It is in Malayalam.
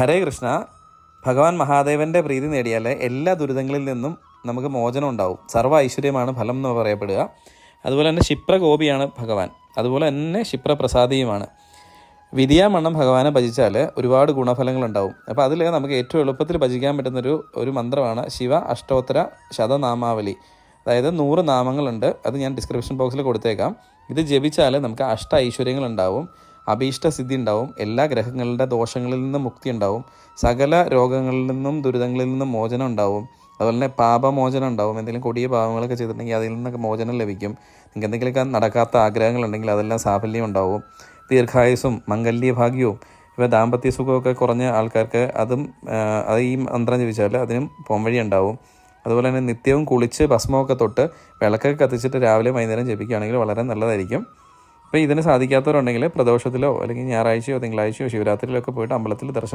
ഹരേ കൃഷ്ണ ഭഗവാൻ മഹാദേവന്റെ പ്രീതി നേടിയാൽ എല്ലാ ദുരിതങ്ങളിൽ നിന്നും നമുക്ക് മോചനം ഉണ്ടാവും. സർവ ഐശ്വര്യമാണ് ഫലം എന്ന് പറയപ്പെടുക. അതുപോലെ തന്നെ ക്ഷിപ്രകോപിയാണ് ഭഗവാൻ. അതുപോലെ തന്നെ ക്ഷിപ്രപ്രസാദിയുമാണ്. വിധിയാമണ്ണം ഭഗവാനെ ഭജിച്ചാൽ ഒരുപാട് ഗുണഫലങ്ങളുണ്ടാവും അപ്പോൾ അതിൽ നമുക്ക് ഏറ്റവും എളുപ്പത്തിൽ ഭജിക്കാൻ പറ്റുന്നൊരു ഒരു മന്ത്രമാണ് ശിവ അഷ്ടോത്തര ശതനാമാവലി. അതായത് നൂറ് നാമങ്ങളുണ്ട്. അത് ഞാൻ ഡിസ്ക്രിപ്ഷൻ ബോക്സിൽ കൊടുത്തേക്കാം. ഇത് ജപിച്ചാൽ നമുക്ക് അഷ്ട ഐശ്വര്യങ്ങൾ ഉണ്ടാവും അഭീഷ്ട സിദ്ധി ഉണ്ടാവും എല്ലാ ഗ്രഹങ്ങളുടെ ദോഷങ്ങളിൽ നിന്നും മുക്തി ഉണ്ടാവും സകല രോഗങ്ങളിൽ നിന്നും ദുരിതങ്ങളിൽ നിന്നും മോചനം ഉണ്ടാവും അതുപോലെ തന്നെ പാപമോചനം ഉണ്ടാവും എന്തെങ്കിലും കൊടിയ പാപങ്ങളൊക്കെ ചെയ്തിട്ടുണ്ടെങ്കിൽ അതിൽ നിന്നൊക്കെ മോചനം ലഭിക്കും. നിങ്ങൾക്ക് എന്തെങ്കിലുമൊക്കെ നടക്കാത്ത ആഗ്രഹങ്ങളുണ്ടെങ്കിൽ അതെല്ലാം സാഫല്യം ഉണ്ടാവും ദീർഘായുസും മംഗല്യഭാഗ്യവും ഇവ ദാമ്പത്യ സുഖമൊക്കെ കുറഞ്ഞ ആൾക്കാർക്ക് അതും അത് ഈ മന്ത്രം ജപിച്ചാൽ അതിനും പോംവഴി ഉണ്ടാവും അതുപോലെ തന്നെ നിത്യവും കുളിച്ച് ഭസ്മമൊക്കെ തൊട്ട് വിളക്കൊക്കെ കത്തിച്ചിട്ട് രാവിലെ വൈകുന്നേരം ജപിക്കുകയാണെങ്കിൽ വളരെ നല്ലതായിരിക്കും. അപ്പോൾ ഇതിന് സാധിക്കാത്തവരുണ്ടെങ്കിൽ പ്രദോഷത്തിലോ അല്ലെങ്കിൽ ഞായറാഴ്ചയോ തിങ്കളാഴ്ചയോ ശിവരാത്രിയിലൊക്കെ പോയിട്ട് അമ്പലത്തിൽ ദർശനം